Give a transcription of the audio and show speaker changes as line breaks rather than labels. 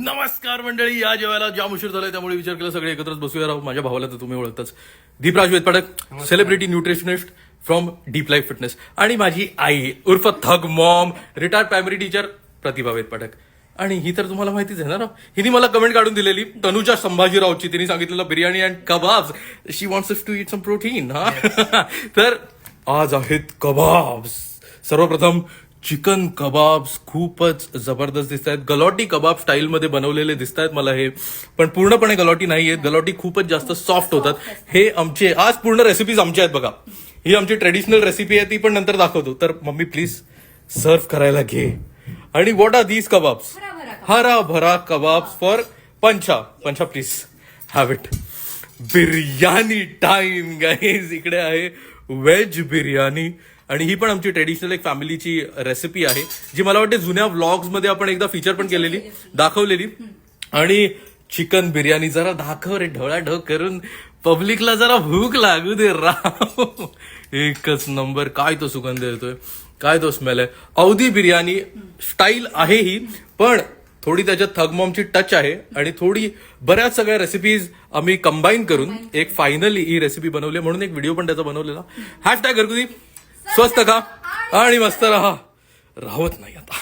नमस्कार मंडळी या जेवायला जाम उशीर झालाय त्यामुळे विचार केला सगळे एकत्रच बसूया राहू. माझ्या भावाला तर तुम्ही ओळखताच. Deepraj Vedpathak celebrity nutritionist from Deep Life Fitness आणि माझी आई उर्फ thug mom retired primary teacher Pratibha Vedpathak आणि ही तर तुम्हाला माहितीच आहे ना हिने मला कमेंट काढून दिलेली तनुजा संभाजीरावची. तिने सांगितलेलं biryani and kebabs. She wants to eat some protein हा? तर आज आहेत कबाब्स. सर्वप्रथम चिकन कबाब्स खूपच जबरदस्त दिसत आहेत. गलॉटी कबाब स्टाईलमध्ये बनवलेले दिसत आहेत मला हे. पण पूर्णपणे गलॉटी नाही आहेत. गलॉटी खूपच जास्त सॉफ्ट होतात. हे आमचे आज पूर्ण रेसिपीज आमच्या आहेत बघा. ही आमची ट्रेडिशनल रेसिपी आहे ती पण नंतर दाखवतो. तर मम्मी प्लीज सर्व करायला घे. आणि वॉट आर दीज कबाब्स? हरा भरा कबाब्स फॉर पंचा पंचा please have it biryani time guys इकडे आहे व्हेज बिर्याणी. आणि ही पण आमची ट्रेडिशनल एक फॅमिलीची रेसिपी आहे जी मला वाटते जुन्या व्लॉग्समध्ये आपण एकदा फीचर पण केलेली दाखवलेली. आणि चिकन बिर्याणी जरा दाखव रे ढवळाढळ करून पब्लिकला जरा भूक लागू दे राव. एकच नंबर काय तो सुगंध येतोय. काय तो स्मेल आहे. अवधी बिर्याणी स्टाईल आहे ही पण थोडी त्याच्यात थगमॉमची टच आहे आणि थोडी बऱ्याच सगळ्या रेसिपीज आम्ही कंबाईन करून एक फायनली ही रेसिपी बनवली म्हणून एक व्हिडिओ पण त्याचा बनवलेला. हॅश टॅग घरगुती. स्वस्त खा. आणि मस्त राहा. राहत नाही आता.